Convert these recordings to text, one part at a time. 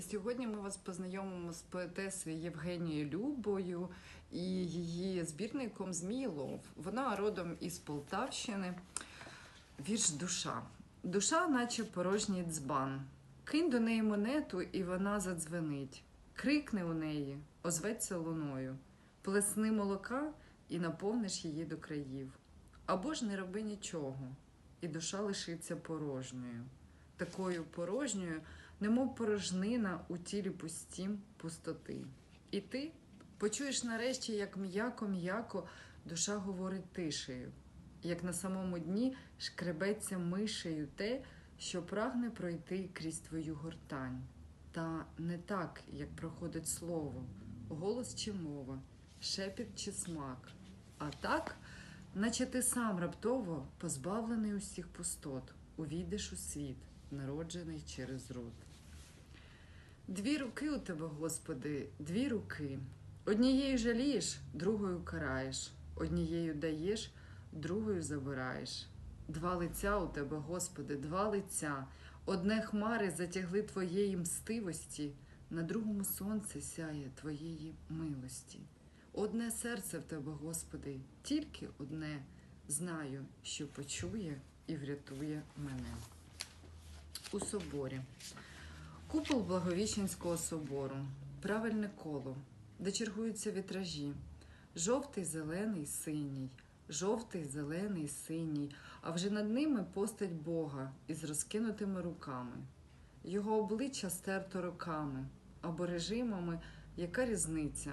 Сьогодні ми вас познайомимо з поетесою Євгенією Любою і її збірником Зміїлов. Вона родом із Полтавщини. Вірш душа. Душа, наче порожній дзбан. Кинь до неї монету, і вона задзвенить. Крикне у неї, озветься луною. Плесни молока і наповниш її до країв. Або ж не роби нічого, і душа лишиться порожньою. Такою порожньою, немов порожнина у тілі пустім пустоти. І ти почуєш нарешті, як м'яко-м'яко душа говорить тишею, як на самому дні шкребеться мишею те, що прагне пройти крізь твою гортань. Та не так, як проходить слово, голос чи мова, шепіт чи смак, а так, наче ти сам раптово позбавлений усіх пустот, увійдеш у світ, народжений через род. Дві руки у тебе, Господи, дві руки. Однією жалієш, другою караєш, однією даєш, другою забираєш. Два лиця у тебе, Господи, два лиця. Одне хмари затягли твоєї мстивості, на другому сонце сяє твоєї милості. Одне серце в тебе, Господи, тільки одне знаю, що почує і врятує мене. У соборі. Купол Благовіщенського собору, правильне коло, де чергуються вітражі, жовтий, зелений, синій, жовтий, зелений, синій, а вже над ними постать Бога із розкинутими руками. Його обличчя стерто роками або режимами, яка різниця?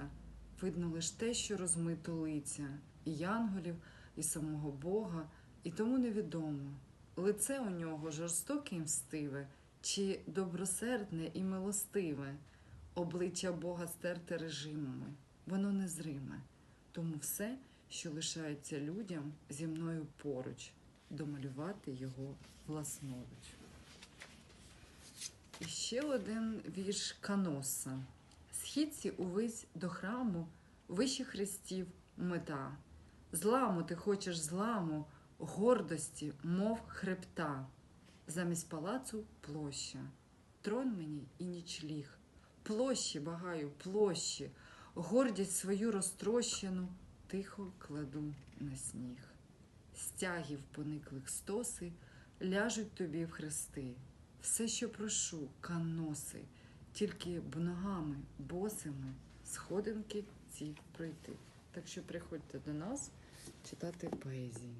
Видно лиш те, що розмито лиця, і янголів, і самого Бога, і тому невідомо. Лице у нього жорстоке і мстиве, чи добросердне і милостиве, обличчя Бога стерте режимами, воно незриме, тому все, що лишається людям зі мною поруч, домалювати його власноруч. І ще один вірш Каноса. Східці увесь до храму, вище хрестів мета. Зламу ти хочеш зламу, гордості, мов хребта. Замість палацу площа, трон мені і нічліг. Площі багаю, площі, гордість свою розтрощену тихо кладу на сніг. Стягів пониклих стоси ляжуть тобі в хрести. Все, що прошу, каноси, тільки б ногами босими сходинки ці пройти. Так що приходьте до нас читати поезії.